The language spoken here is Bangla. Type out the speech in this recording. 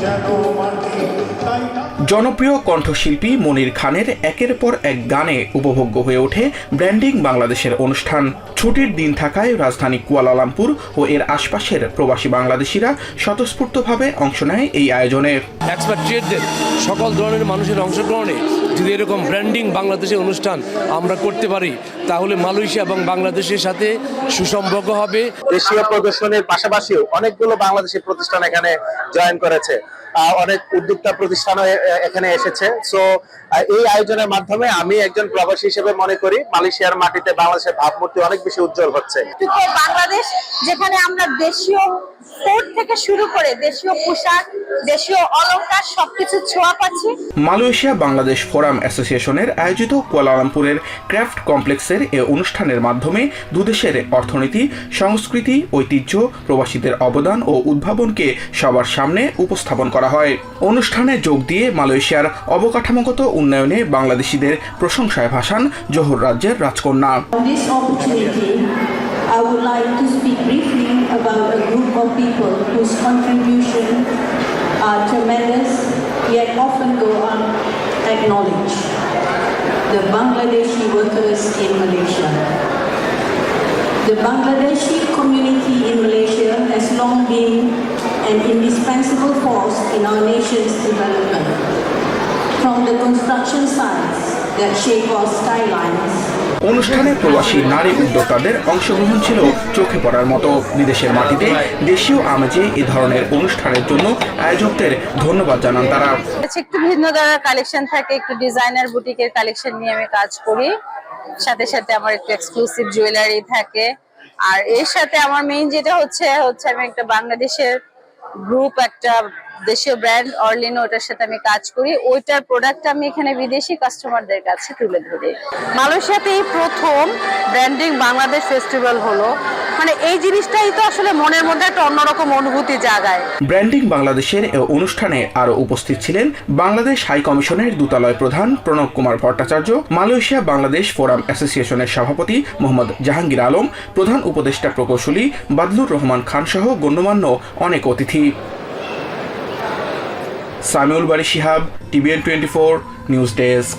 যেন মাঠে জনপ্রিয় কণ্ঠশিল্পী মনির খানের একের পর এক গানে উপভোগ্য হয়ে ওঠে ব্র্যান্ডিং বাংলাদেশের অনুষ্ঠান। ছুটির দিন থাকায় রাজধানী কুয়ালালামপুর ও এর আশপাশের প্রবাসী বাংলাদেশিরা স্বতঃস্ফূর্তভাবে অংশ নেয় এই আয়োজনে। সকল ধরনের মানুষের অংশগ্রহণে যদি এরকম ব্র্যান্ডিং বাংলাদেশের অনুষ্ঠান আমরা করতে পারি তাহলে মালয়েশিয়া এবং বাংলাদেশের সাথে সুসম্পর্ক হবে। দেশীয় প্রদর্শনীর পাশাপাশিও অনেকগুলো বাংলাদেশি প্রতিষ্ঠান এখানে জয়েন করেছে। অনেক উদ্যোক্তা এ- এখানে এসেছে। সো এই আয়োজনের মাধ্যমে আমি একজন প্রবাসী হিসেবে মনে করি মালয়েশিয়ার মাটিতে বাংলাদেশের ভাবমূর্তি অনেক বেশি উজ্জ্বল হচ্ছে। বাংলাদেশ যেখানে আমরা দেশীয় ফুড থেকে শুরু করে দেশীয় পোশাক দেশীয় অলংকার সবকিছু ছোঁয়া পাচ্ছি। মালয়েশিয়া বাংলাদেশ ফোরাম অ্যাসোসিয়েশনের আয়োজিত কুয়ালালামপুরের ক্রাফট কমপ্লেক্সের এ অনুষ্ঠানের মাধ্যমে দুদেশের অর্থনীতি সংস্কৃতি ঐতিহ্য প্রবাসীদের অবদান ও উদ্ভাবনকে সবার সামনে উপস্থাপন করা করা হয়। অনুষ্ঠানে যোগ দিয়ে মালয়েশিয়ার অবকাঠামোগত উন্নয়নে বাংলাদেশিদের প্রশংসায় ভাসান জোহর রাজ্যের রাজকন্যা। The Bangladeshi workers in Malaysia. The Bangladeshi community in Malaysia has long been an indispensable force in our nation's development. From the construction sites that shape our skylines অনুষ্ঠানে প্রবাসী নারী উদ্যোক্তাদের অংশগ্রহণ ছিল চোখে পড়ার মতো বিদেশের মাটিতে দেশীয় আমেজে এ ধরনের অনুষ্ঠানের জন্য আয়োজকদের ধন্যবাদ জানান তারা একটু ভিন্ন ধরনের কালেকশন থাকে একটু ডিজাইনার বুটিকের কালেকশন নিয়ে আমি কাজ করি সাথে সাথে আমার একটু এক্সক্লুসিভ জুয়েলারি থাকে। আর এর সাথে আমার মেইন যেটা হচ্ছে হচ্ছে আমি একটা বাংলাদেশের গ্রুপ একটা দেশীয় ব্র্যান্ড অরলিনো ওটার সাথে আমি কাজ করি। ওইটার প্রোডাক্ট আমি এখানে বিদেশি কাস্টমারদের কাছে তুলে ধরি। মালয়েশিয়াতে এই প্রথম ব্র্যান্ডিং বাংলাদেশ ফেস্টিভ্যাল হলো। মানে এই জিনিসটাই তো আসলে মনের মধ্যে একটা অন্যরকম অনুভূতি জাগায়। ব্র্যান্ডিং বাংলাদেশের অনুষ্ঠানে আরও উপস্থিত ছিলেন বাংলাদেশ হাই কমিশনের দূতালয় প্রধান প্রণব কুমার ভট্টাচার্য, মালয়েশিয়া বাংলাদেশ ফোরাম অ্যাসোসিয়েশনের সভাপতি মোহাম্মদ জাহাঙ্গীর আলম, প্রধান উপদেষ্টা প্রকৌশলী বাদলুর রহমান খান সহ গণ্যমান্য অনেক অতিথি। Samiul Bari Shihab, TVN twenty four, news desk.